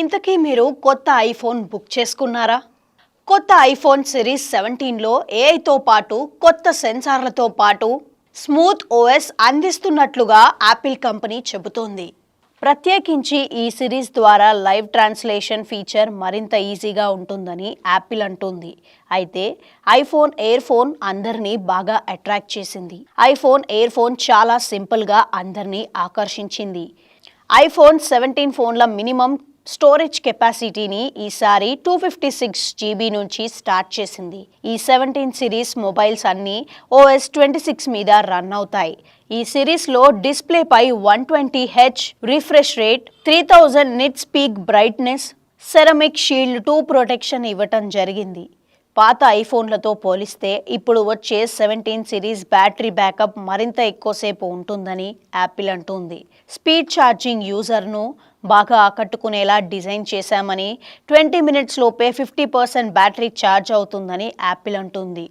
ఇంతకీ మీరు కొత్త ఐఫోన్ బుక్ చేసుకున్నారా? కొత్త ఐఫోన్ సిరీస్ సెవెంటీన్లో ఏఐతో పాటు కొత్త సెన్సార్లతో పాటు స్మూత్ ఓఎస్ అందిస్తున్నట్లుగా యాపిల్ కంపెనీ చెబుతోంది. ప్రత్యేకించి ఈ సిరీస్ ద్వారా లైవ్ ట్రాన్స్లేషన్ ఫీచర్ మరింత ఈజీగా ఉంటుందని యాపిల్ అంటుంది. అయితే ఐఫోన్ ఎయిర్ ఫోన్ అందరినీ బాగా అట్రాక్ట్ చేసింది. ఐఫోన్ ఎయిర్ ఫోన్ చాలా సింపుల్గా అందరినీ ఆకర్షించింది. ఐఫోన్ సెవెంటీన్ ఫోన్ల మినిమం స్టోరేజ్ కెపాసిటీని ఈసారి టూ ఫిఫ్టీ సిక్స్ జీబీ నుంచి స్టార్ట్ చేసింది. ఈ సెవెంటీన్ సిరీస్ మొబైల్స్ అన్నీ ఓఎస్ ట్వంటీ సిక్స్ మీద రన్ అవుతాయి. ఈ సిరీస్లో డిస్ప్లేపై one twenty H refresh rate three thousand nits peak brightness ceramic shield two protection ఇవ్వటం జరిగింది. పాత ఐఫోన్లతో పోలిస్తే ఇప్పుడు వచ్చే సెవెంటీన్ సిరీస్ బ్యాటరీ బ్యాకప్ మరింత ఎక్కువసేపు ఉంటుందని యాపిల్ అంటుంది. స్పీడ్ ఛార్జింగ్ యూజర్ను బాగా ఆకట్టుకునేలా డిజైన్ చేశామని ట్వంటీ మినిట్స్ లోపే ఫిఫ్టీ పర్సెంట్ బ్యాటరీ ఛార్జ్ అవుతుందని యాపిల్ అంటుంది.